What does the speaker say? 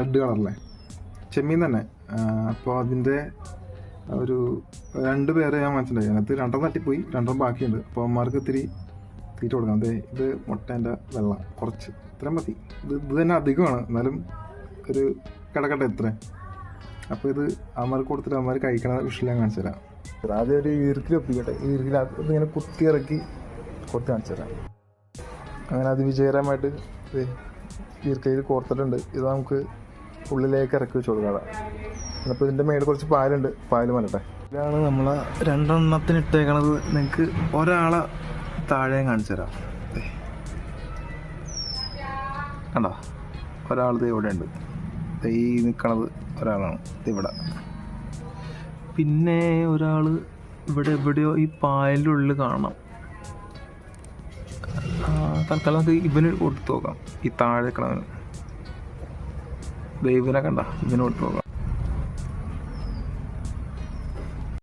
Red കളറിലെ ചെമ്മീൻ തന്നെ. അപ്പോൾ അതിന്റെ ഒരു രണ്ട് പേരെ ഞാൻ മനസ്സിലായി. അതിനകത്ത് രണ്ടെണ്ണം തട്ടിപ്പോയി രണ്ടെണ്ണം ബാക്കിയുണ്ട്. അപ്പോൾ അമ്മമാർക്ക് ഇത്തിരി തീറ്റ കൊടുക്കാം അതെ ഇത് മുട്ടേന്റെ വെള്ളം. കുറച്ച്. ഇത്രയും മതി. ഇത് ഇത് തന്നെ അധികമാണ്. എന്നാലും ഒരു കിടക്കട്ടെ ഇത്ര. അപ്പോൾ ഇത് അമ്മമാർക്ക് കൊടുത്തിട്ട് അമ്മമാർ കഴിക്കണ വിഷയം കാണിച്ചു തരാം. ആദ്യം ഒരു ഈർക്കിൽ ഒപ്പിക്കട്ടെ. ഈർക്കിൽ ഇങ്ങനെ കുത്തി ഇറക്കി കൊടുത്ത് കാണിച്ചു തരാം. അങ്ങനെ അതിവിജയകരമായിട്ട് ഈർക്കയിൽ കോർത്തിട്ടുണ്ട്. ഇത് നമുക്ക് ഉള്ളിലേക്ക് ഇറക്കി വെച്ച് കൊടുക്കാം അപ്പോൾ ഇതിന്റെ മേളിൽ കുറച്ച് പാലുണ്ട്. പാൽ മലട്ടെ ഇതാണ് നമ്മൾ രണ്ടെണ്ണത്തിന് ഇട്ടേക്കണത്. നിങ്ങൾക്ക് ഒരാളെ താഴെ കാണിച്ചു തരാം. കണ്ടോ? ഒരാൾ ദേ ഇവിടെ ഉണ്ട്. ഈ നിൽക്കണത് ഒരാളാണ്. ഇവിടെ. പിന്നെ ഒരാൾ ഇവിടെ എവിടെയോ ഈ പായലിന്റെ ഉള്ളിൽ കാണാം ആ, തൽക്കാലം നമുക്ക് ഇവന് കൊടുത്തു നോക്കാം. ഈ താഴെ നിൽക്കണവന് ദൈവനെ കണ്ട ഇതിനോട്ട് പോകാം.